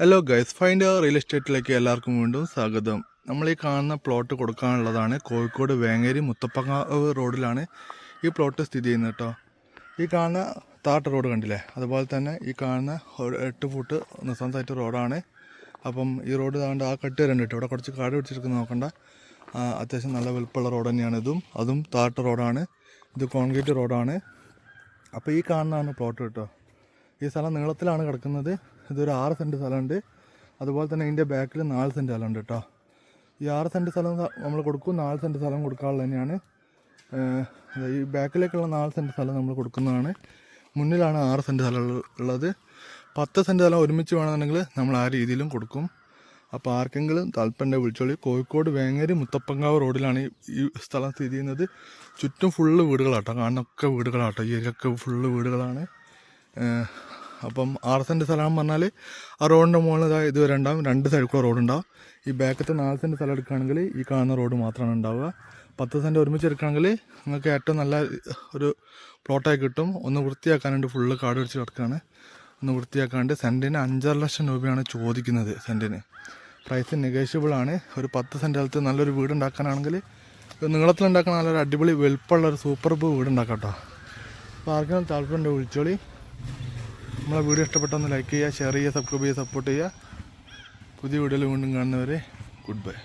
Hello guys find real എസ്റ്റേറ്റിലേക്ക് എല്ലാവർക്കും വീണ്ടും സ്വാഗതം. നമ്മൾ ഈ കാണുന്ന പ്ലോട്ട് കൊടുക്കാനുള്ളതാണ് കോഴിക്കോട് വേങ്ങേരി മുത്തപ്പങ്ങാവ് റോഡിലാണ് ഈ പ്ലോട്ട് സ്ഥിതി ചെയ്യുന്നത് കേട്ടോ ഈ കാണുന്ന താട്ട് റോഡ് കണ്ടില്ലേ? അതുപോലെ തന്നെ ഈ കാണുന്ന എട്ട് ഫുട്ട് നിസ്സാന്തായിട്ട് റോഡാണ്. അപ്പം ഈ റോഡ് താണ്ട് ആ കട്ട് വരണ്ട് കേട്ടോ ഇവിടെ കുറച്ച് കാട് പിടിച്ചിരിക്കുന്നത് നോക്കണ്ട. അത്യാവശ്യം നല്ല വലുപ്പമുള്ള റോഡ് തന്നെയാണ് ഇതും. അതും താട്ട് റോഡാണ്. ഇത് കോൺക്രീറ്റ് റോഡാണ്. അപ്പോൾ ഈ കാണുന്നതാണ് പ്ലോട്ട് കേട്ടോ ഈ സ്ഥലം നീളത്തിലാണ് കിടക്കുന്നത്. ഇതൊരു ആറ് സെന്റ് സ്ഥലമുണ്ട്. അതുപോലെ തന്നെ ഇതിന്റെ ബാക്കിൽ നാല് സെന്റ് സ്ഥലമുണ്ട് കേട്ടോ. ഈ ആറ് സെന്റ് സ്ഥലം നമ്മൾ കൊടുക്കും. നാല് സെന്റ് സ്ഥലം കൊടുക്കാനുള്ളത് തന്നെയാണ്. ഈ ബാക്കിലേക്കുള്ള നാല് സെന്റ് സ്ഥലം നമ്മൾ കൊടുക്കുന്നതാണ്. മുന്നിലാണ് ആറ് സെന്റ് സ്ഥലം ഉള്ളത്. പത്ത് സെന്റ് സ്ഥലം ഒരുമിച്ച് വേണമെന്നുണ്ടെങ്കിൽ നമ്മൾ ആ രീതിയിലും കൊടുക്കും. അപ്പോൾ ആർക്കെങ്കിലും താല്പര്യം വിളിച്ചോളി. കോഴിക്കോട് വേങ്ങേരി മുത്തപ്പങ്കാവ് റോഡിലാണ് ഈ സ്ഥലം സ്ഥിതി ചെയ്യുന്നത്. ചുറ്റും ഫുള്ള് വീടുകളാട്ടോ. കാണുന്നൊക്കെ വീടുകളാട്ടോ. ഈ ഏരിയൊക്കെ ഫുള്ള് വീടുകളാണ്. അപ്പം ആറ് സ്ഥലം സ്ഥലം പറഞ്ഞാൽ ആ റോഡിന്റെ മുകളിൽ ഇത് വരെ ഉണ്ടാവും. രണ്ട് കൂടെ റോഡ് ഉണ്ടാവും. ഈ ബാക്കത്തെ നാല് സെന്റ് സ്ഥലം എടുക്കുകയാണെങ്കിൽ ഈ കാണുന്ന റോഡ് മാത്രമാണ് ഉണ്ടാവുക. പത്ത് സെന്റ് ഒരുമിച്ച് എടുക്കുകയാണെങ്കിൽ നിങ്ങൾക്ക് ഏറ്റവും നല്ല ഒരു പ്ലോട്ടായി കിട്ടും. ഒന്ന് വൃത്തിയാക്കാനുണ്ട്. ഫുള്ള് കാട് പിടിച്ച് കിടക്കുകയാണ്. ഒന്ന് വൃത്തിയാക്കാണ്ട് സെന്റിന് അഞ്ചര ലക്ഷം രൂപയാണ് ചോദിക്കുന്നത് സെന്റിന് പ്രൈസ് നെഗോഷ്യബിൾ ആണ്. ഒരു പത്ത് സെന്റ് സ്ഥലത്ത് നല്ലൊരു വീട് ഉണ്ടാക്കാനാണെങ്കിൽ നീളത്തിലുണ്ടാക്കുന്ന നല്ലൊരു അടിപൊളി വെളുപ്പുള്ള ഒരു സൂപ്പർ വീട് ഉണ്ടാക്കാം കേട്ടോ. അപ്പോൾ ആർക്കെങ്കിലും താല്പര്യം വിളിച്ചോളി. നമ്മളെ വീഡിയോ ഇഷ്ടപ്പെട്ടൊന്ന് ലൈക്ക് ചെയ്യുക ഷെയർ ചെയ്യുക സബ്സ്ക്രൈബ് ചെയ്യുക സപ്പോർട്ട് ചെയ്യുക. പുതിയ വീഡിയോയിൽ വീണ്ടും കാണുന്നവരെ ഗുഡ് ബൈ